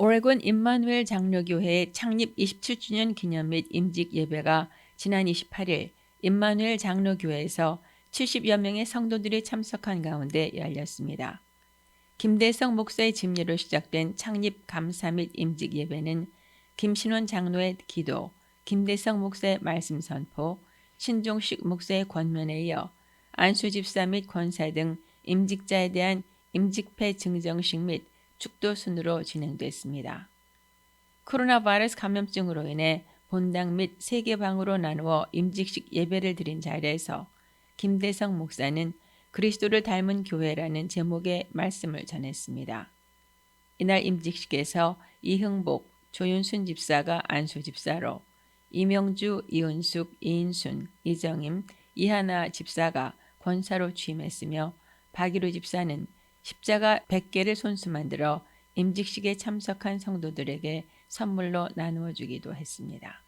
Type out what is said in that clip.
오레곤 임마누엘 장로교회의 창립 27주년 기념 및 임직 예배가 지난 28일 임마누엘 장로교회에서 70여 명의 성도들이 참석한 가운데 열렸습니다. 김대성 목사의 집례로 시작된 창립 감사 및 임직 예배는 김신원 장로의 기도, 김대성 목사의 말씀 선포, 신종식 목사의 권면에 이어 안수 집사 및 권사 등 임직자에 대한 임직패 증정식 및 축도 순으로 진행됐습니다. 코로나 바이러스 감염증으로 인해 본당 및 세계 방으로 나누어 임직식 예배를 드린 자리에서 김대성 목사는 그리스도를 닮은 교회라는 제목의 말씀을 전했습니다. 이날 임직식에서 이흥복, 조윤순 집사가 안수 집사로 이명주, 이은숙, 이인순, 이정임, 이하나 집사가 권사로 취임했으며 박일우 집사는 십자가 100개를 손수 만들어 임직식에 참석한 성도들에게 선물로 나누어 주기도 했습니다.